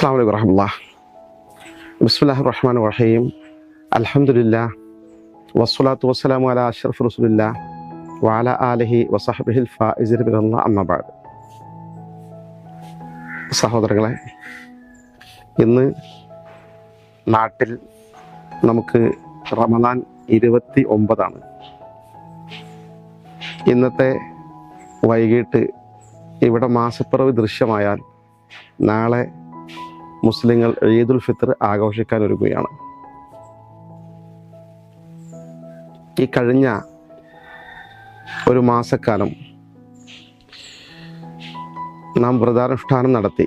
അസ്സാം വലൈക്കും വറഹമുല്ല ബിസ്മില്ലാഹി റഹ്മാൻ റഹീം. അലഹമുല്ല വസ്സലാത്തു വസ്സലാമു അല അഷറഫ് റസൂലില്ല വാല ആലിഹി വസഹബിഹിൽ ബിറല്ല അമ്മബാദ് സഹോദരങ്ങളെ ഇന്ന് നാട്ടിൽ നമുക്ക് റമദാൻ ഇരുപത്തി ഒമ്പതാണ് ഇന്നത്തെ വൈകിട്ട് ഇവിടെ മാസപ്പിറവ് ദൃശ്യമായാൽ നാളെ മുസ്ലിങ്ങൾ ഈദുൽ ഫിത്തർ ആഘോഷിക്കാൻ ഒരുങ്ങുകയാണ്. ഈ കഴിഞ്ഞ ഒരു മാസക്കാലം നാം വ്രതാനുഷ്ഠാനം നടത്തി.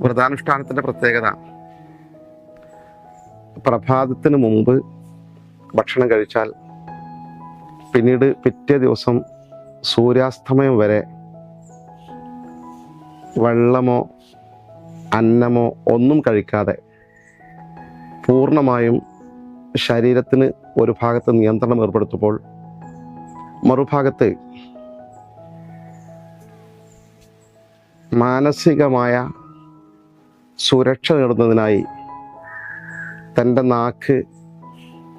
വ്രതാനുഷ്ഠാനത്തിന്റെ പ്രത്യേകത പ്രഭാതത്തിന് മുമ്പ് ഭക്ഷണം കഴിച്ചാൽ പിന്നീട് പിറ്റേ ദിവസം സൂര്യാസ്തമയം വരെ വെള്ളമോ അന്നമോ ഒന്നും കഴിക്കാതെ പൂർണമായും ശരീരത്തിന് ഒരു ഭാഗത്ത് നിയന്ത്രണം ഏർപ്പെടുത്തുമ്പോൾ മറുഭാഗത്ത് മാനസികമായ സുരക്ഷ നേടുന്നതിനായി തന്റെ നാക്ക്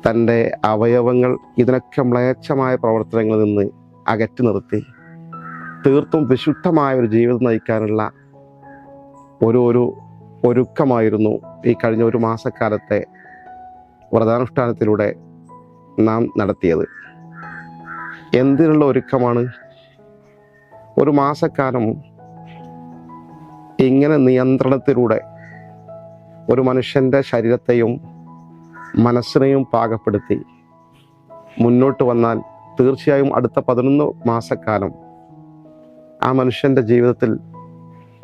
തന്റെ അവയവങ്ങൾ ഇതിനൊക്കെ മ്ലേച്ഛമായ പ്രവർത്തനങ്ങളിൽ നിന്ന് അകറ്റി നിർത്തി. തീർത്തും വിശുദ്ധമായ ഒരു ജീവിതം നയിക്കാനുള്ള ഒരു ഒരു ഒരുക്കമായിരുന്നു ഈ കഴിഞ്ഞ ഒരു മാസക്കാലത്തെ വ്രതാനുഷ്ഠാനത്തിലൂടെ നാം നടത്തിയത്. എന്തിനുള്ള ഒരുക്കമാണ്? ഒരു മാസക്കാലം ഇങ്ങനെ നിയന്ത്രണത്തിലൂടെ ഒരു മനുഷ്യന്റെ ശരീരത്തെയും മനസ്സിനെയും പാകപ്പെടുത്തി മുന്നോട്ട് വന്നാൽ തീർച്ചയായും അടുത്ത പതിനൊന്ന് മാസക്കാലം ആ മനുഷ്യന്റെ ജീവിതത്തിൽ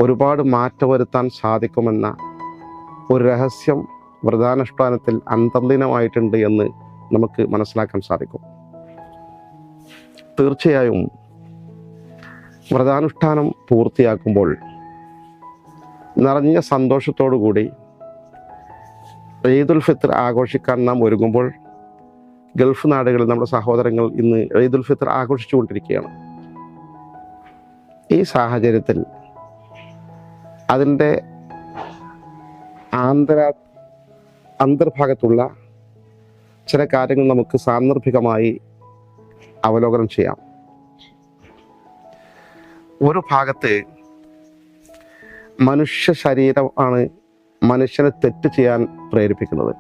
ഒരുപാട് മാറ്റം വരുത്താൻ സാധിക്കുമെന്ന ഒരു രഹസ്യം വ്രതാനുഷ്ഠാനത്തിൽ അന്തർലീനമായിട്ടുണ്ട് എന്ന് നമുക്ക് മനസ്സിലാക്കാൻ സാധിക്കും. തീർച്ചയായും വ്രതാനുഷ്ഠാനം പൂർത്തിയാക്കുമ്പോൾ നിറഞ്ഞ സന്തോഷത്തോടു കൂടി ഈദുൽ ഫിത്ർ ആഘോഷിക്കാൻ നാം ഒരുങ്ങുമ്പോൾ ഗൾഫ് നാടുകളിൽ നമ്മുടെ സഹോദരങ്ങൾ ഇന്ന് ഈദുൽ ഫിത്തർ ആഘോഷിച്ചുകൊണ്ടിരിക്കുകയാണ്. ഈ സാഹചര്യത്തിൽ അതിന്റെ ആന്തര അന്തർഭാഗത്തുള്ള ചില കാര്യങ്ങൾ നമുക്ക് സാന്ദർഭികമായി അവലോകനം ചെയ്യാം. ഒരു ഭാഗത്ത് മനുഷ്യ ശരീരമാണ് മനുഷ്യനെ തെറ്റ് ചെയ്യാൻ പ്രേരിപ്പിക്കുന്നത്.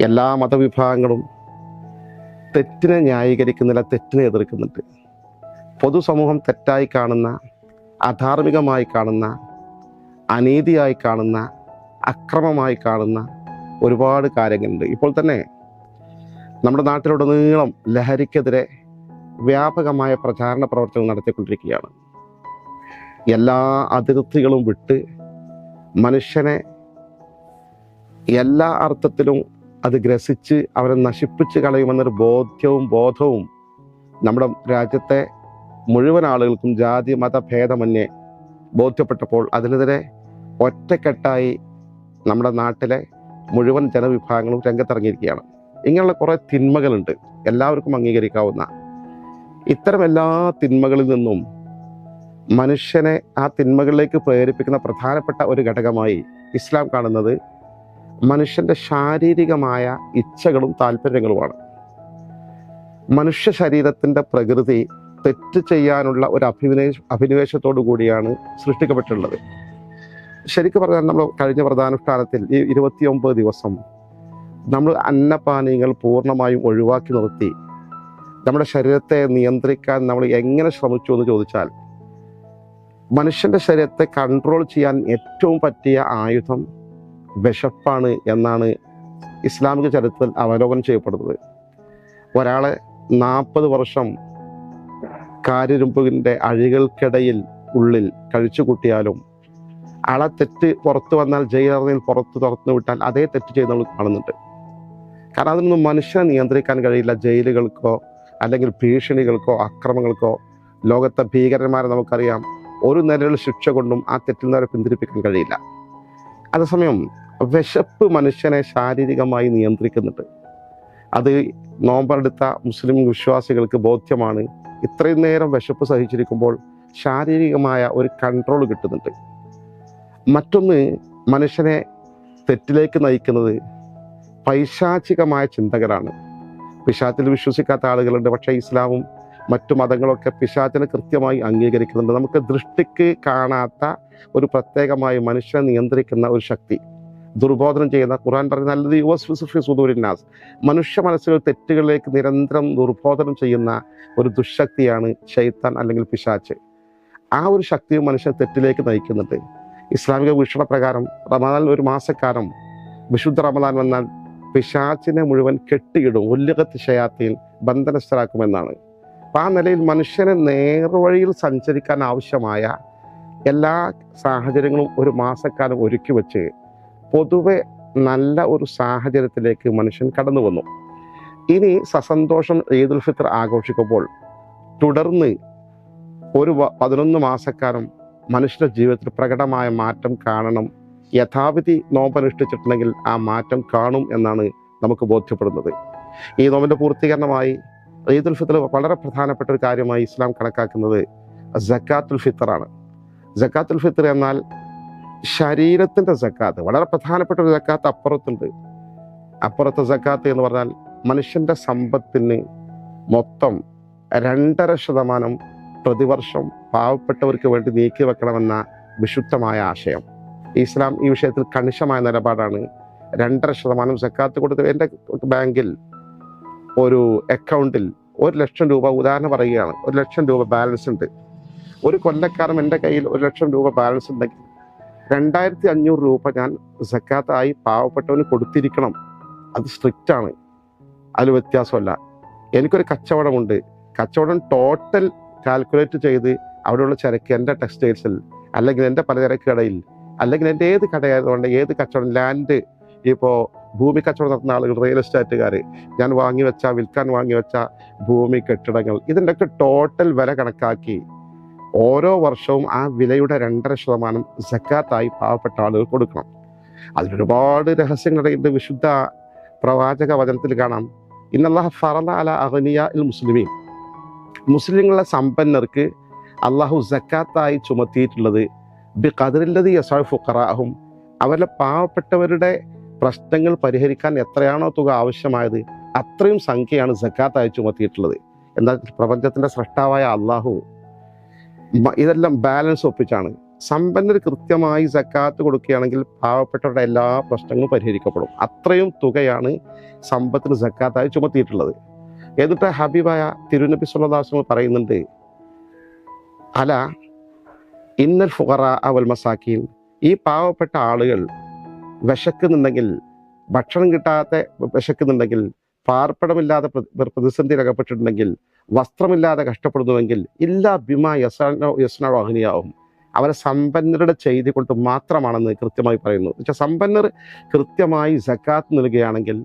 എല്ലാ മതവിഭാഗങ്ങളും തെറ്റിനെ ന്യായീകരിക്കുന്നില്ല തെറ്റിനെ എതിർക്കുന്നുണ്ട്. പൊതുസമൂഹം തെറ്റായി കാണുന്ന അധാർമികമായി കാണുന്ന അനീതിയായി കാണുന്ന അക്രമമായി കാണുന്ന ഒരുപാട് കാര്യങ്ങളുണ്ട്. ഇപ്പോൾ തന്നെ നമ്മുടെ നാട്ടിലുടനീളം ലഹരിക്കെതിരെ വ്യാപകമായ പ്രചാരണ പ്രവർത്തനം നടത്തിക്കൊണ്ടിരിക്കുകയാണ്. എല്ലാ അതിർത്തികളും വിട്ട് മനുഷ്യനെ എല്ലാ അർത്ഥത്തിലും അത് ഗ്രസിച്ച് അവനെ നശിപ്പിച്ച് കളയുമെന്നൊരു ബോധ്യവും ബോധവും നമ്മുടെ രാജ്യത്തെ മുഴുവൻ ആളുകൾക്കും ജാതി മത ഭേദമന്യേ ബോധ്യപ്പെട്ടപ്പോൾ അതിനെതിരെ ഒറ്റക്കെട്ടായി നമ്മുടെ നാട്ടിലെ മുഴുവൻ ജനവിഭാഗങ്ങളും രംഗത്തിറങ്ങിയിരിക്കുകയാണ്. ഇങ്ങനെയുള്ള കുറേ തിന്മകളുണ്ട്. എല്ലാവർക്കും അംഗീകരിക്കാവുന്ന. ഇത്തരം എല്ലാ തിന്മകളിൽ നിന്നും മനുഷ്യനെ ആ തിന്മകളിലേക്ക് പ്രേരിപ്പിക്കുന്ന പ്രധാനപ്പെട്ട ഒരു ഘടകമായി ഇസ്ലാം കാണുന്നത് മനുഷ്യന്റെ ശാരീരികമായ ഇച്ഛകളും താല്പര്യങ്ങളുമാണ്. മനുഷ്യ ശരീരത്തിന്റെ പ്രകൃതി തെറ്റ് ചെയ്യാനുള്ള ഒരു അഭിനിവേശ അഭിനിവേശത്തോടു കൂടിയാണ് സൃഷ്ടിക്കപ്പെട്ടിട്ടുള്ളത്. ശരിക്കും പറഞ്ഞാൽ നമ്മൾ കഴിഞ്ഞ പ്രധാനുഷ്ഠാനത്തിൽ ഈ ഇരുപത്തിയൊമ്പത് ദിവസം നമ്മൾ അന്നപാനീയങ്ങൾ പൂർണമായും ഒഴിവാക്കി നിർത്തി. നമ്മുടെ ശരീരത്തെ നിയന്ത്രിക്കാൻ നമ്മൾ എങ്ങനെ ശ്രമിച്ചു എന്ന് ചോദിച്ചാൽ മനുഷ്യന്റെ ശരീരത്തെ കൺട്രോൾ ചെയ്യാൻ ഏറ്റവും പറ്റിയ ആയുധം വിശപ്പാണ് എന്നാണ് ഇസ്ലാമിക ചരിത്രത്തിൽ അവലോകനം ചെയ്യപ്പെടുന്നത്. ഒരാളെ നാൽപ്പത് വർഷം കാരിരുമ്പിന്റെ അഴികൾക്കിടയിൽ ഉള്ളിൽ കഴിച്ചു കൂട്ടിയാലും തെറ്റ് പുറത്തു വന്നാൽ ജയിലറിൽ പുറത്ത് തുറന്നു വിട്ടാൽ അതേ തെറ്റ് ചെയ്ത് നമ്മൾ കാണുന്നുണ്ട്. കാരണം അതിനൊന്നും മനുഷ്യനെ നിയന്ത്രിക്കാൻ കഴിയില്ല ജയിലുകൾക്കോ അല്ലെങ്കിൽ ഭീഷണികൾക്കോ അക്രമങ്ങൾക്കോ. ലോകത്തെ ഭീകരന്മാരെ നമുക്കറിയാം. ഒരു നിലയിൽ ശിക്ഷ കൊണ്ടും ആ തെറ്റിൽ നിന്ന് അവരെ പിന്തിരിപ്പിക്കാൻ കഴിയില്ല. അതേസമയം വിശപ്പ് മനുഷ്യനെ ശാരീരികമായി നിയന്ത്രിക്കുന്നുണ്ട്. അത് നോമ്പെടുത്ത മുസ്ലിം വിശ്വാസികൾക്ക് ബോധ്യമാണ്. ഇത്രയും നേരം വിശപ്പ് സഹിച്ചിരിക്കുമ്പോൾ ശാരീരികമായ ഒരു കൺട്രോൾ കിട്ടുന്നുണ്ട്. മറ്റൊന്ന് മനുഷ്യനെ തെറ്റിലേക്ക് നയിക്കുന്നത് പൈശാചികമായ ചിന്തകളാണ്. പിശാത്തിൽ വിശ്വസിക്കാത്ത ആളുകളുണ്ട് പക്ഷേ ഇസ്ലാമും മറ്റു മതങ്ങളൊക്കെ പിശാചിനെ കൃത്യമായി അംഗീകരിക്കുന്നുണ്ട്. നമുക്ക് ദൃഷ്ടിക്ക് കാണാത്ത ഒരു പ്രത്യേകമായി മനുഷ്യനെ നിയന്ത്രിക്കുന്ന ഒരു ശക്തി. ദുർബോധനം ചെയ്യുന്ന ഖുർആൻ പറയുന്ന നല്ലത് യുവസ്ഫി സുദൂരിനാസ് മനുഷ്യ മനസ്സുകൾ തെറ്റുകളിലേക്ക് നിരന്തരം ദുർബോധനം ചെയ്യുന്ന ഒരു ദുഃശക്തിയാണ് ഷെയ്ത്താൻ അല്ലെങ്കിൽ പിശാച്ച്. ആ ഒരു ശക്തിയും മനുഷ്യനെ തെറ്റിലേക്ക് നയിക്കുന്നുണ്ട്. ഇസ്ലാമിക വീക്ഷണപ്രകാരം റമദാൻ ഒരു മാസക്കാലം വിശുദ്ധ റമദാൻ വന്നാൽ പിശാച്ചിനെ മുഴുവൻ കെട്ടിയിടും. ഉല്ലുകത്ത് ഷയാത്തിയിൽ ബന്ധനസ്ഥരാക്കുമെന്നാണ്. അപ്പം ആ നിലയിൽ മനുഷ്യനെ നേർവഴിയിൽ സഞ്ചരിക്കാൻ ആവശ്യമായ എല്ലാ സാഹചര്യങ്ങളും ഒരു മാസക്കാലം ഒരുക്കി വെച്ച് പൊതുവെ നല്ല ഒരു സാഹചര്യത്തിലേക്ക് മനുഷ്യൻ കടന്നു വന്നു. ഇനി സസന്തോഷം ഈദുൽ ഫിത്ർ ആഘോഷിക്കുമ്പോൾ തുടർന്ന് ഒരു പതിനൊന്ന് മാസക്കാലം മനുഷ്യന്റെ ജീവിതത്തിൽ പ്രകടമായ മാറ്റം കാണണം യഥാവിധി നോമ്പനുഷ്ഠിച്ചിട്ടുണ്ടെങ്കിൽ ആ മാറ്റം കാണും എന്നാണ് നമുക്ക് ബോധ്യപ്പെടുന്നത്. ഈ നോമ്പിന്റെ പൂർത്തീകരണമായി ഈദുൽ ഫിത്തർ വളരെ പ്രധാനപ്പെട്ട ഒരു കാര്യമായി ഇസ്ലാം കണക്കാക്കുന്നത് ജക്കാത്തുൽ ഫിത്തറാണ് ജക്കാത്തുൽ ഫിത്തർ എന്നാൽ ശരീരത്തിന്റെ സക്കാത്ത് വളരെ പ്രധാനപ്പെട്ട ഒരു സക്കാത്ത് അപ്പുറത്തുണ്ട്. അപ്പുറത്തെ സക്കാത്ത് എന്ന് പറഞ്ഞാൽ മനുഷ്യന്റെ സമ്പത്തിന് മൊത്തം രണ്ടര ശതമാനം പ്രതിവർഷം പാവപ്പെട്ടവർക്ക് വേണ്ടി നീക്കി വെക്കണമെന്ന വിശുദ്ധമായ ആശയം. ഇസ്ലാം ഈ വിഷയത്തിൽ കണിശമായ നിലപാടാണ്. രണ്ടര ശതമാനം സക്കാത്ത് കൊടുത്ത് എന്റെ ബാങ്കിൽ ഒരു അക്കൗണ്ടിൽ ഒരു ലക്ഷം രൂപ ഉദാഹരണം പറയുകയാണ്. ഒരു ലക്ഷം രൂപ ബാലൻസ് ഉണ്ട്. ഒരു കൊല്ലക്കാരം എന്റെ കയ്യിൽ ഒരു ലക്ഷം രൂപ ബാലൻസ് ഉണ്ടെങ്കിൽ രണ്ടായിരത്തി അഞ്ഞൂറ് രൂപ ഞാൻ സക്കാത്തായി പാവപ്പെട്ടവന് കൊടുത്തിരിക്കണം. അത് സ്ട്രിക്റ്റ് ആണ്. അതിൽ വ്യത്യാസമല്ല. എനിക്കൊരു കച്ചവടമുണ്ട്. കച്ചവടം ടോട്ടൽ കാൽക്കുലേറ്റ് ചെയ്ത് അവിടെയുള്ള ചരക്ക് എന്റെ ടെക്സ്റ്റൈൽസിൽ അല്ലെങ്കിൽ എന്റെ പലചരക്ക് കടയിൽ അല്ലെങ്കിൽ എന്റെ ഏത് കടയായതുകൊണ്ട് ഏത് കച്ചവടം ലാൻഡ് ഇപ്പോൾ ഭൂമി കച്ചവടം നടത്തുന്ന ആളുകൾ റിയൽ എസ്റ്റേറ്റുകാർ ഞാൻ വാങ്ങി വെച്ച വിൽക്കാൻ വാങ്ങി വെച്ച ഭൂമി കെട്ടിടങ്ങൾ ഇതിന്റെയൊക്കെ ടോട്ടൽ വില കണക്കാക്കി ഓരോ വർഷവും ആ വിലയുടെ രണ്ടര ശതമാനം സക്കാത്തായി പാവപ്പെട്ട ആളുകൾ കൊടുക്കണം. അതിലൊരുപാട് രഹസ്യങ്ങളുണ്ട് വിശുദ്ധ പ്രവാചക വചനത്തിൽ കാണാം. ഇന്നല്ലാഹ ഫറല അല അഹനിയ ഇൽ മുസ്ലിമീൻ. മുസ്ലിങ്ങളെ സമ്പന്നർക്ക് അള്ളാഹു സക്കാത്തായി ചുമത്തിയിട്ടുള്ളത് ബി കതിരില്ലത് യസാ ഫുഖറാഹും അവരുടെ പാവപ്പെട്ടവരുടെ പ്രശ്നങ്ങൾ പരിഹരിക്കാൻ എത്രയാണോ തുക ആവശ്യമായത് അത്രയും സംഖ്യയാണ് സക്കാത്തായി ചുമത്തിയിട്ടുള്ളത്. എന്നാൽ പ്രപഞ്ചത്തിന്റെ സൃഷ്ടാവായ അള്ളാഹു ഇതെല്ലാം ബാലൻസ് ഒപ്പിച്ചാണ്. സമ്പന്നർ കൃത്യമായി സക്കാത്ത് കൊടുക്കുകയാണെങ്കിൽ പാവപ്പെട്ടവരുടെ എല്ലാ പ്രശ്നങ്ങളും പരിഹരിക്കപ്പെടും. അത്രയും തുകയാണ് സമ്പത്തിന് സക്കാത്തായി ചുമത്തിയിട്ടുള്ളത്. എന്നിട്ട് ഹബീബായ തിരുനബി സുല്ലാസ്ങ്ങൾ പറയുന്നുണ്ട് അല ഇന്നൽ ഫുഖറ അവൽ മസാക്കീൻ. ഈ പാവപ്പെട്ട ആളുകൾ വിശക്കുന്നുണ്ടെങ്കിൽ ഭക്ഷണം കിട്ടാത്ത വിശക്കുന്നുണ്ടെങ്കിൽ പാർപ്പിടമില്ലാതെ പ്രതിസന്ധി പ്രതിസന്ധിയിൽ അകപ്പെട്ടിട്ടുണ്ടെങ്കിൽ വസ്ത്രമില്ലാതെ കഷ്ടപ്പെടുന്നുവെങ്കിൽ ഇല്ലാ ബിമ യസനോ യസ്നോ അഗ്നിയാവും. അവരെ സമ്പന്നരുടെ ചെയ്തി കൊണ്ട് മാത്രമാണെന്ന് കൃത്യമായി പറയുന്നു. പക്ഷേ സമ്പന്നർ കൃത്യമായി സക്കാത്ത് നൽകുകയാണെങ്കിൽ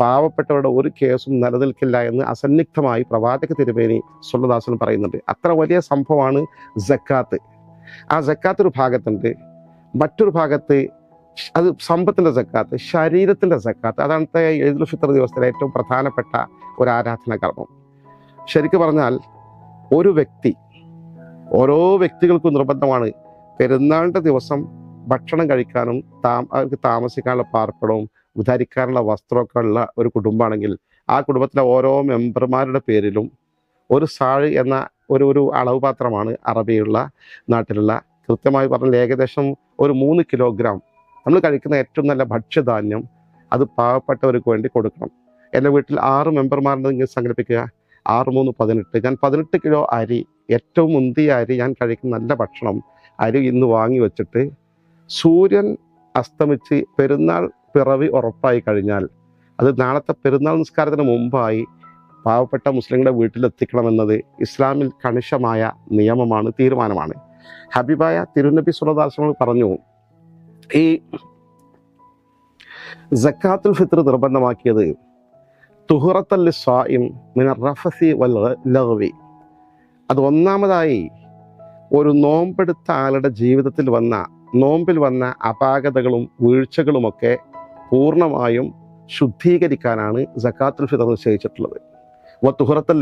പാവപ്പെട്ടവരുടെ ഒരു കേസും നിലനിൽക്കില്ല എന്ന് അസന്നിഗ്ധമായി പ്രവാചക തിരുമേനി സുല്ലദാസൻ പറയുന്നുണ്ട്. അത്ര വലിയ സംഭവമാണ് ജക്കാത്ത് ആ ജക്കാത്ത് ഒരു ഭാഗത്തുണ്ട്. മറ്റൊരു ഭാഗത്ത് അത് സമ്പത്തിന്റെ ജക്കാത്ത് ശരീരത്തിന്റെ ജക്കാത്ത് അതാണ് ഈദുൽ ഫിത്തർ ദിവസത്തിലെ ഏറ്റവും പ്രധാനപ്പെട്ട ഒരു ആരാധനാ കർമ്മം. ശരിക്കു പറഞ്ഞാൽ ഒരു വ്യക്തി ഓരോ വ്യക്തികൾക്കും നിർബന്ധമാണ് പെരുന്നാളിന്റെ ദിവസം ഭക്ഷണം കഴിക്കാനും താമ അവർക്ക് താമസിക്കാനുള്ള പാർപ്പിടവും ധരിക്കാനുള്ള വസ്ത്രമൊക്കെ ഉള്ള ഒരു കുടുംബമാണെങ്കിൽ ആ കുടുംബത്തിലെ ഓരോ മെമ്പർമാരുടെ പേരിലും ഒരു സാഴ് എന്ന ഒരു ഒരു അളവ് പാത്രമാണ് അറബിയുള്ള നാട്ടിലുള്ള കൃത്യമായി പറഞ്ഞാൽ ഏകദേശം ഒരു മൂന്ന് കിലോഗ്രാം നമ്മൾ കഴിക്കുന്ന ഏറ്റവും നല്ല ഭക്ഷ്യധാന്യം അത് പാവപ്പെട്ടവർക്ക് വേണ്ടി കൊടുക്കണം. എന്റെ വീട്ടിൽ ആറ് മെമ്പർമാരുണ്ടെങ്കിൽ സംഘടിപ്പിക്കുക. ആറ് മൂന്ന് പതിനെട്ട്. ഞാൻ പതിനെട്ട് കിലോ അരി ഏറ്റവും മുന്തിയ അരി ഞാൻ കഴിക്കുന്ന നല്ല ഭക്ഷണം അരി ഇന്ന് വാങ്ങി വെച്ചിട്ട് സൂര്യൻ അസ്തമിച്ച് പെരുന്നാൾ പിറവി ഉറപ്പായി കഴിഞ്ഞാൽ അത് നാളത്തെ പെരുന്നാൾ നിസ്കാരത്തിന് മുമ്പായി പാവപ്പെട്ട മുസ്ലിങ്ങളുടെ വീട്ടിലെത്തിക്കണമെന്നത് ഇസ്ലാമിൽ കണിശമായ നിയമമാണ് തീരുമാനമാണ്. ഹബീബായ തിരുനബി സുലദാസങ്ങൾ പറഞ്ഞു ഈ ജക്കാത്തുൽ ഫിത്ർ നിർബന്ധമാക്കിയത് തുഹറത്തൽ സ്വായിം റഫസി വൽ ലഹ്വി അത് ഒന്നാമതായി ഒരു നോമ്പെടുത്ത ആളുടെ ജീവിതത്തിൽ വന്ന നോമ്പിൽ വന്ന അപാകതകളും വീഴ്ചകളുമൊക്കെ പൂർണമായും ശുദ്ധീകരിക്കാനാണ് ജക്കാത്തുൽ ഫിത്ർ നിശ്ചയിച്ചിട്ടുള്ളത്. വ തുഹറത്തൽ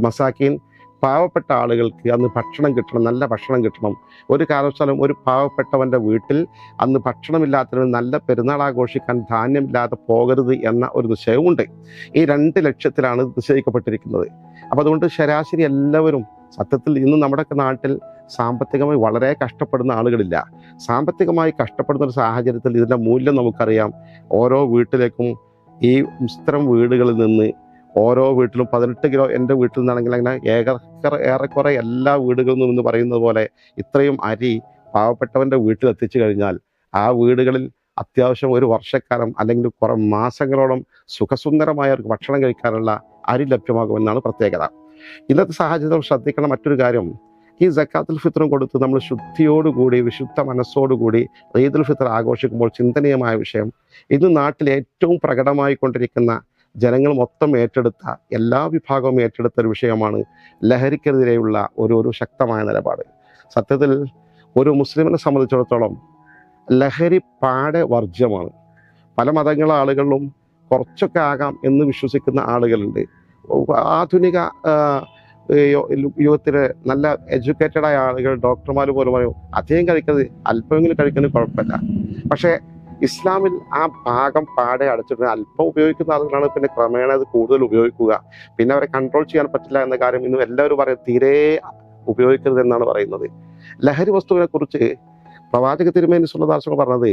മസാക്കീൻ പാവപ്പെട്ട ആളുകൾക്ക് അന്ന് ഭക്ഷണം കിട്ടണം നല്ല ഭക്ഷണം കിട്ടണം. ഒരു കാരണവശാലും ഒരു പാവപ്പെട്ടവന്റെ വീട്ടിൽ അന്ന് ഭക്ഷണമില്ലാത്തതിന് നല്ല പെരുന്നാൾ ആഘോഷിക്കാൻ ധാന്യമില്ലാതെ പോകരുത് എന്ന ഒരു നിശ്ചയമുണ്ട് ഈ രണ്ട് ലക്ഷ്യത്തിലാണ് നിശ്ചയിക്കപ്പെട്ടിരിക്കുന്നത്. അപ്പോൾ അതുകൊണ്ട് ശരാശരി എല്ലാവരും സത്യത്തിൽ ഇന്ന് നമ്മുടെ നാട്ടിൽ സാമ്പത്തികമായി വളരെ കഷ്ടപ്പെടുന്ന ആളുകളില്ല. സാമ്പത്തികമായി കഷ്ടപ്പെടുന്ന ഒരു സാഹചര്യത്തിൽ ഇതിന്റെ മൂല്യം നമുക്കറിയാം. ഓരോ വീട്ടിലേക്കും ഈ ഇത്തരം വീടുകളിൽ നിന്ന് ഓരോ വീട്ടിലും പതിനെട്ട് കിലോ എന്റെ വീട്ടിൽ നിന്നാണെങ്കിൽ അങ്ങനെ ഏകറെ ഏറെക്കുറെ എല്ലാ വീടുകളിൽ നിന്നും പറയുന്നത് പോലെ ഇത്രയും അരി പാവപ്പെട്ടവന്റെ വീട്ടിൽ എത്തിച്ചു കഴിഞ്ഞാൽ ആ വീടുകളിൽ അത്യാവശ്യം ഒരു വർഷക്കാലം അല്ലെങ്കിൽ കുറെ മാസങ്ങളോളം സുഖസുന്ദരമായ ഒരു ഭക്ഷണം കഴിക്കാനുള്ള അരി ലഭ്യമാകുമെന്നാണ് പ്രത്യേകത. ഇന്നത്തെ സാഹചര്യത്തിൽ ശ്രദ്ധിക്കണം മറ്റൊരു കാര്യം ഈ ജക്കാത്തുൽ ഫിത്രം കൊടുത്ത് നമ്മൾ ശുദ്ധിയോടുകൂടി വിശുദ്ധ മനസ്സോടുകൂടി ഈദുൽ ഫിത്ർ ആഘോഷിക്കുമ്പോൾ ചിന്തനീയമായ വിഷയം ഇന്ന് നാട്ടിൽ ഏറ്റവും പ്രകടമായി കൊണ്ടിരിക്കുന്ന ജനങ്ങൾ മൊത്തം ഏറ്റെടുത്ത എല്ലാ വിഭാഗവും ഏറ്റെടുത്ത ഒരു വിഷയമാണ് ലഹരിക്കെതിരെയുള്ള ഒരു ഒരു ശക്തമായ നിലപാട്. സത്യത്തിൽ ഒരു മുസ്ലിമിനെ സംബന്ധിച്ചിടത്തോളം ലഹരി പാടെ വർജ്യമാണ്. പല മതങ്ങളെ ആളുകളിലും കുറച്ചൊക്കെ ആകാം എന്ന് വിശ്വസിക്കുന്ന ആളുകളുണ്ട്. ആധുനിക യുഗത്തിലെ നല്ല എഡ്യൂക്കേറ്റഡായ ആളുകൾ ഡോക്ടർമാർ പോലും പറയും അധികം കഴിക്കുന്നത് അല്പമെങ്കിലും കഴിക്കുന്നത് കുഴപ്പമില്ല. പക്ഷേ ഇസ്ലാമിൽ ആ ഭാഗം പാടെ അടച്ചിട്ട് അല്പം ഉപയോഗിക്കുന്ന ആളുകളാണ് പിന്നെ ക്രമേണ അത് കൂടുതൽ ഉപയോഗിക്കുക. പിന്നെ അവരെ കൺട്രോൾ ചെയ്യാൻ പറ്റില്ല എന്ന കാര്യം ഇന്നും എല്ലാവരും പറയും തീരെ ഉപയോഗിക്കരുത് എന്നാണ് പറയുന്നത്. ലഹരി വസ്തുവിനെ കുറിച്ച് പ്രവാചക തിരുമേനി സുല്ലദാസങ്ങൾ പറഞ്ഞത്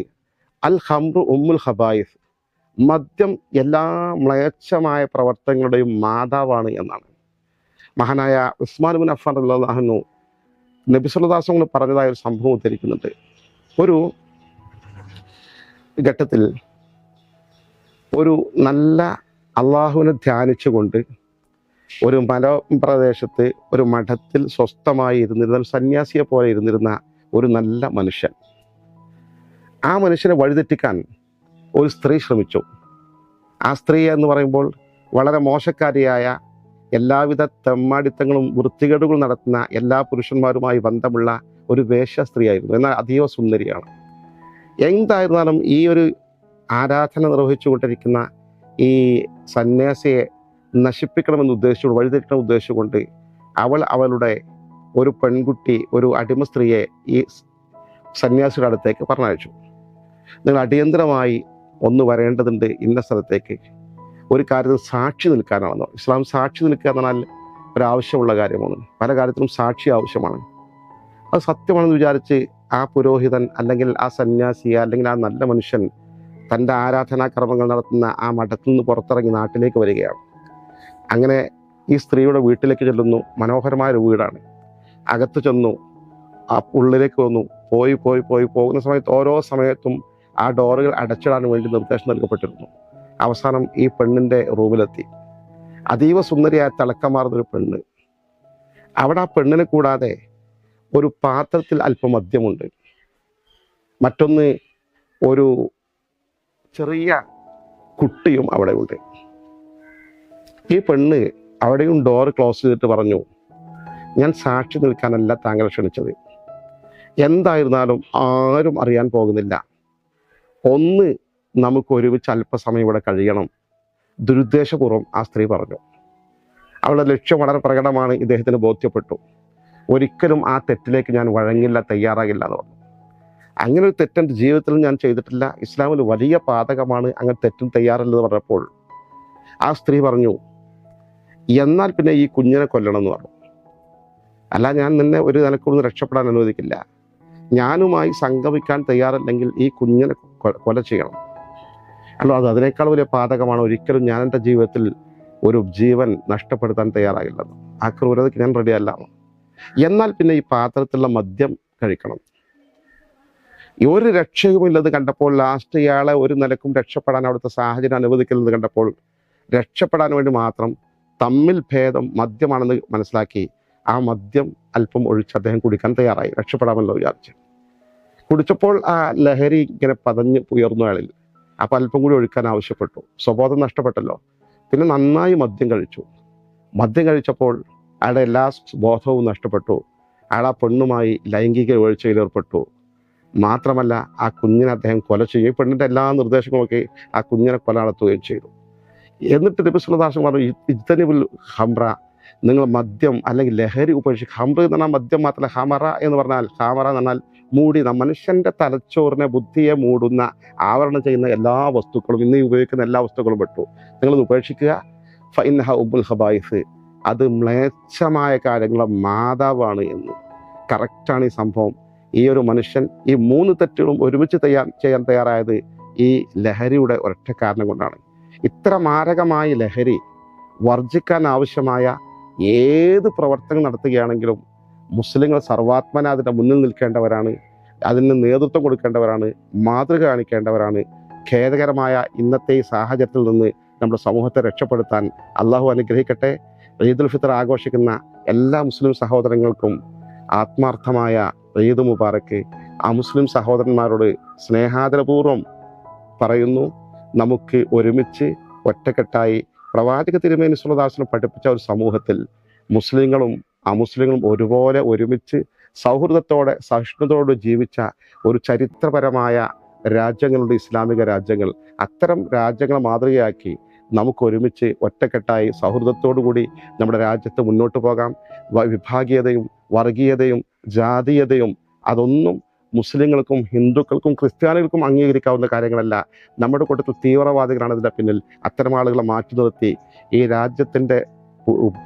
അൽ ഹംറു ഉമ്മുൽ ഹബായിഫ് മദ്യം എല്ലാ മ്ലേച്ഛമായ പ്രവർത്തനങ്ങളുടെയും മാതാവാണ് എന്നാണ്. മഹാനായ ഉസ്മാൻ ബിൻ അഫ്ഫാൻ അള്ളാഹുനു നബി സുല്ലദാസങ്ങൾ പറഞ്ഞതായ ഒരു സംഭവം ഉദ്ധരിക്കുന്നുണ്ട്. ഒരു ഘട്ടത്തിൽ ഒരു നല്ല അള്ളാഹുവിനെ ധ്യാനിച്ചുകൊണ്ട് ഒരു മലപ്രദേശത്ത് ഒരു മഠത്തിൽ സ്വസ്ഥമായി ഇരുന്നിരുന്ന സന്യാസിയെ പോലെ ഇരുന്നിരുന്ന ഒരു നല്ല മനുഷ്യൻ. ആ മനുഷ്യനെ വഴിതെറ്റിക്കാൻ ഒരു സ്ത്രീ ശ്രമിച്ചു. ആ സ്ത്രീ എന്ന് പറയുമ്പോൾ വളരെ മോശക്കാരിയായ എല്ലാവിധ തെമ്മാടിത്തങ്ങളും വൃത്തികേടുകളും നടത്തുന്ന എല്ലാ പുരുഷന്മാരുമായി ബന്ധമുള്ള ഒരു വേശ്യ സ്ത്രീയായിരുന്നു. എന്നാൽ അതീവ സുന്ദരിയാണ്. എന്തായിരുന്നാലും ഈ ഒരു ആരാധന നിർവഹിച്ചുകൊണ്ടിരിക്കുന്ന ഈ സന്യാസിയെ നശിപ്പിക്കണമെന്ന് ഉദ്ദേശിച്ചുകൊണ്ട് വഴിതെറ്റണം ഉദ്ദേശിച്ചുകൊണ്ട് അവൾ അവളുടെ ഒരു പെൺകുട്ടി ഒരു അടിമ സ്ത്രീയെ ഈ സന്യാസിയുടെ അടുത്തേക്ക് പറഞ്ഞയച്ചു. നിങ്ങൾ അടിയന്തരമായി ഒന്ന് വരേണ്ടതുണ്ട് ഇന്ന സ്ഥലത്തേക്ക്. ഒരു കാര്യത്തിൽ സാക്ഷി നിൽക്കാനാണെന്നോ ഇസ്ലാം സാക്ഷി നിൽക്കുക എന്ന് പറഞ്ഞാൽ ഒരാവശ്യമുള്ള കാര്യമാണ്. പല കാര്യത്തിലും സാക്ഷി ആവശ്യമാണ്. അത് സത്യമാണെന്ന് വിചാരിച്ച് ആ പുരോഹിതൻ അല്ലെങ്കിൽ ആ സന്യാസി അല്ലെങ്കിൽ ആ നല്ല മനുഷ്യൻ തന്റെ ആരാധനാക്രമങ്ങൾ നടത്തുന്ന ആ മഠത്തിൽ നിന്ന് പുറത്തിറങ്ങി നാട്ടിലേക്ക് വരികയാണ്. അങ്ങനെ ഈ സ്ത്രീയുടെ വീട്ടിലേക്ക് ചെല്ലുന്നു. മനോഹരമായ ഒരു വീടാണ്. അകത്ത് ചെന്നു. ആ ഉള്ളിലേക്ക് വന്നു. പോയി പോയി പോയി. പോകുന്ന സമയത്ത് ഓരോ സമയത്തും ആ ഡോറുകൾ അടച്ചിടാൻ വേണ്ടി നിർദ്ദേശം നൽകപ്പെട്ടിരുന്നു. അവസാനം ഈ പെണ്ണിന്റെ റൂമിലെത്തി. അതീവ സുന്ദരിയായ തിളക്കമാർന്നൊരു പെണ്ണ്. അവിടെ ആ പെണ്ണിനെ കൂടാതെ ഒരു പാത്രത്തിൽ അല്പം മദ്യമുണ്ട്. മറ്റൊന്ന് ഒരു ചെറിയ കുട്ടിയും അവിടെ ഉണ്ട്. ഈ പെണ്ണ് അവിടെയും ഡോർ ക്ലോസ് ചെയ്തിട്ട് പറഞ്ഞു ഞാൻ സാക്ഷി നിൽക്കാനല്ല താങ്കളെ ക്ഷണിച്ചത്. എന്തായിരുന്നാലും ആരും അറിയാൻ പോകുന്നില്ല. ഒന്ന് നമുക്ക് ഒരുമിച്ച് അല്പസമയം ഇവിടെ കഴിയണം. ദുരുദ്ദേശപൂർവം ആ സ്ത്രീ പറഞ്ഞു. അവളുടെ ലക്ഷ്യം വളരെ പ്രകടമാണ്. ഇദ്ദേഹത്തിന് ബോധ്യപ്പെട്ടു. ഒരിക്കലും ആ തെറ്റിലേക്ക് ഞാൻ വഴങ്ങില്ല തയ്യാറാകില്ല എന്ന് പറഞ്ഞു. അങ്ങനെ ഒരു തെറ്റെന്റെ ജീവിതത്തിൽ ഞാൻ ചെയ്തിട്ടില്ല. ഇസ്ലാമിൽ വലിയ പാതകമാണ് അങ്ങനെ തെറ്റും തയ്യാറല്ലെന്ന് പറഞ്ഞപ്പോൾ ആ സ്ത്രീ പറഞ്ഞു എന്നാൽ പിന്നെ ഈ കുഞ്ഞിനെ കൊല്ലണം എന്ന് പറഞ്ഞു. അല്ല ഞാൻ നിന്നെ ഒരു നിലക്കൊന്നും രക്ഷപ്പെടാൻ അനുവദിക്കില്ല. ഞാനുമായി സംഗമിക്കാൻ തയ്യാറല്ലെങ്കിൽ ഈ കുഞ്ഞിനെ കൊല ചെയ്യണം. അല്ലോ അത് അതിനേക്കാൾ വലിയ പാതകമാണ് ഒരിക്കലും ഞാൻ എന്റെ ജീവിതത്തിൽ ഒരു ജീവൻ നഷ്ടപ്പെടുത്താൻ തയ്യാറാകില്ലെന്ന് ആ ക്രൂരതയ്ക്ക് ഞാൻ റെഡിയല്ല എന്നാൽ പിന്നെ ഈ പാത്രത്തിലുള്ള മദ്യം കഴിക്കണം. ഒരു രക്ഷയുമില്ലെന്ന് കണ്ടപ്പോൾ ലാസ്റ്റ് ഇയാളെ ഒരു നിലക്കും രക്ഷപ്പെടാൻ അവിടുത്തെ സാഹചര്യം അനുവദിക്കില്ലെന്ന് കണ്ടപ്പോൾ രക്ഷപ്പെടാൻ വേണ്ടി മാത്രം തമ്മിൽ ഭേദം മദ്യമാണെന്ന് മനസ്സിലാക്കി ആ മദ്യം അല്പം ഒഴിച്ച് അദ്ദേഹം കുടിക്കാൻ തയ്യാറായി. രക്ഷപ്പെടാമല്ലോ വിചാരിച്ച്. കുടിച്ചപ്പോൾ ആ ലഹരി ഇങ്ങനെ പതഞ്ഞ് ഉയർന്നു അയാളിൽ. അപ്പം അല്പം കൂടി ഒഴിക്കാൻ ആവശ്യപ്പെട്ടു. സ്വബോധം നഷ്ടപ്പെട്ടല്ലോ. പിന്നെ നന്നായി മദ്യം കഴിച്ചു. മദ്യം കഴിച്ചപ്പോൾ അയാളുടെ എല്ലാ ബോധവും നഷ്ടപ്പെട്ടു. അയാൾ ആ പെണ്ണുമായി ലൈംഗിക വീഴ്ചയിൽ ഏർപ്പെട്ടു മാത്രമല്ല ആ കുഞ്ഞിനെ അദ്ദേഹം കൊല ചെയ്യും ഈ പെണ്ണിന്റെ എല്ലാ നിർദ്ദേശങ്ങളൊക്കെ ആ കുഞ്ഞിനെ കൊല നടത്തുകയും ചെയ്തു. എന്നിട്ട് നബിസുലദാസം പറഞ്ഞു ഇത്തനിബുൽ ഹംറ നിങ്ങൾ മദ്യം അല്ലെങ്കിൽ ലഹരി ഉപേക്ഷിച്ച് ഹംറ എന്ന് പറഞ്ഞാൽ മദ്യം മാത്രമല്ല ഹമറ എന്ന് പറഞ്ഞാൽ ഹാമറ എന്ന് പറഞ്ഞാൽ മൂടി മനുഷ്യന്റെ തലച്ചോറിനെ ബുദ്ധിയെ മൂടുന്ന ആവരണം ചെയ്യുന്ന എല്ലാ വസ്തുക്കളും ഇന്ന് ഉപയോഗിക്കുന്ന എല്ലാ വസ്തുക്കളും പെട്ടു. നിങ്ങളത് ഉപേക്ഷിക്കുക. ഫൈൻഹ ഉബുൽ ഹബായിസ് അത് മ്ലേച്ഛമായ കാര്യങ്ങളെ മാതാവാണ് എന്ന്. കറക്റ്റാണ് ഈ സംഭവം. ഈ ഒരു മനുഷ്യൻ ഈ മൂന്ന് തെറ്റുകളും ഒരുമിച്ച് തയ്യാർ ചെയ്യാൻ തയ്യാറായത് ഈ ലഹരിയുടെ ഒരൊറ്റ കാരണം കൊണ്ടാണ്. ഇത്ര മാരകമായ ലഹരി വർജിക്കാൻ ആവശ്യമായ ഏത് പ്രവർത്തനം നടത്തുകയാണെങ്കിലും മുസ്ലിങ്ങൾ സർവാത്മന അതിന്റെ മുന്നിൽ നിൽക്കേണ്ടവരാണ് അതിന് നേതൃത്വം കൊടുക്കേണ്ടവരാണ് മാതൃക കാണിക്കേണ്ടവരാണ്. ഖേദകരമായ ഇന്നത്തെ ഈ സാഹചര്യത്തിൽ നിന്ന് നമ്മുടെ സമൂഹത്തെ രക്ഷപ്പെടുത്താൻ അള്ളാഹു അനുഗ്രഹിക്കട്ടെ. ഈദുൽ ഫിത്തർ ആഘോഷിക്കുന്ന എല്ലാ മുസ്ലിം സഹോദരങ്ങൾക്കും ആത്മാർത്ഥമായ ഈദ് മുബാറക്ക് ആ മുസ്ലിം സഹോദരന്മാരോട് സ്നേഹാദരപൂർവം പറയുന്നു. നമുക്ക് ഒരുമിച്ച് ഒറ്റക്കെട്ടായി പ്രവാചക തിരുമേനി സുലദാസനം പഠിപ്പിച്ച ഒരു സമൂഹത്തിൽ മുസ്ലിങ്ങളും അമുസ്ലിങ്ങളും ഒരുപോലെ ഒരുമിച്ച് സൗഹൃദത്തോടെ സഹിഷ്ണുതയോടെ ജീവിച്ച ഒരു ചരിത്രപരമായ രാജ്യങ്ങളുണ്ട് ഇസ്ലാമിക രാജ്യങ്ങൾ. അത്തരം രാജ്യങ്ങളെ മാതൃകയാക്കി നമുക്ക് ഒരുമിച്ച് ഒറ്റക്കെട്ടായി സൗഹൃദത്തോടു കൂടി നമ്മുടെ രാജ്യത്ത് മുന്നോട്ട് പോകാം. വിഭാഗീയതയും വർഗീയതയും ജാതീയതയും അതൊന്നും മുസ്ലിങ്ങൾക്കും ഹിന്ദുക്കൾക്കും ക്രിസ്ത്യാനികൾക്കും അംഗീകരിക്കാവുന്ന കാര്യങ്ങളല്ല. നമ്മുടെ കൂട്ടത്തിൽ തീവ്രവാദികളാണ് ഇതിന്റെ പിന്നിൽ. അത്തരം ആളുകളെ മാറ്റി നിർത്തി ഈ രാജ്യത്തിന്റെ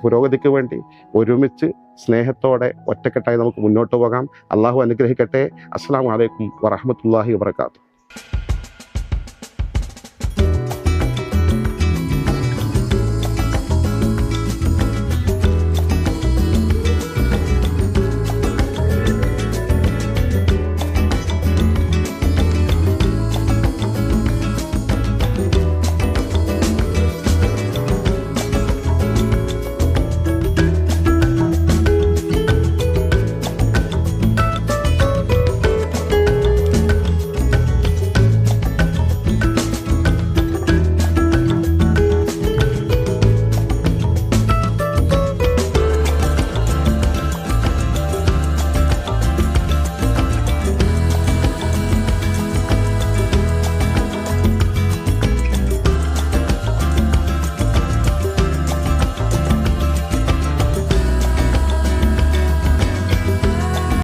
പുരോഗതിക്ക് വേണ്ടി ഒരുമിച്ച് സ്നേഹത്തോടെ ഒറ്റക്കെട്ടായി നമുക്ക് മുന്നോട്ട് പോകാം. അള്ളാഹു അനുഗ്രഹിക്കട്ടെ. അസ്സാം വലൈക്കും വറഹമത്തല്ലാഹി വാത്തു